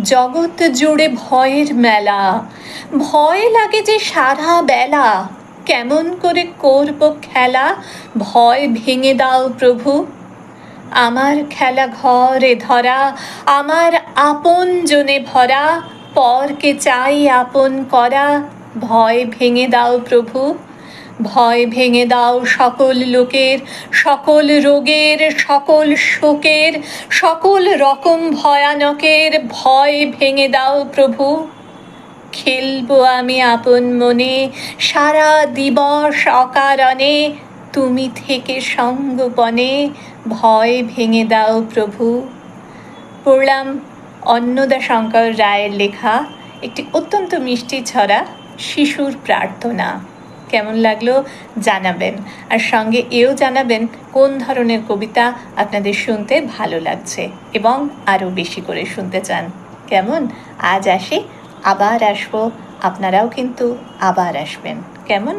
জগৎ জুড়ে ভয়ের মেলা। ভয় লাগে যে সারা বেলা। কেমন করে করব খেলা? ভয় ভেঙে দাও প্রভু। আমার খেলা ঘরে ধরা, আমার আপন জনে ভরা, পরকে চাই আপন করা। ভয় ভেঙে দাও প্রভু। ভয় ভেঙে দাও সকল লোকের, সকল রোগের, সকল শোকের, সকল রকম ভয়ানকের ভয় ভেঙে দাও প্রভু। খেলব আমি আপন মনে, সারা দিবস অকারণে, তুমি থেকে সঙ্গপনে ভয় ভেঙে দাও প্রভু। পড়লাম অন্নদা শঙ্কর রায়ের লেখা, একটি অত্যন্ত মিষ্টি ছড়া, শিশুর প্রার্থনা। কেমন লাগল জানাবেন। আর সঙ্গে এও জানাবেন কোন ধরনের কবিতা আপনাদের শুনতে ভালো লাগছে এবং আরও বেশি করে শুনতে চান। কেমন? আজ আসি, আবার আসব, আপনারাও কিন্তু আবার আসবেন। কেমন?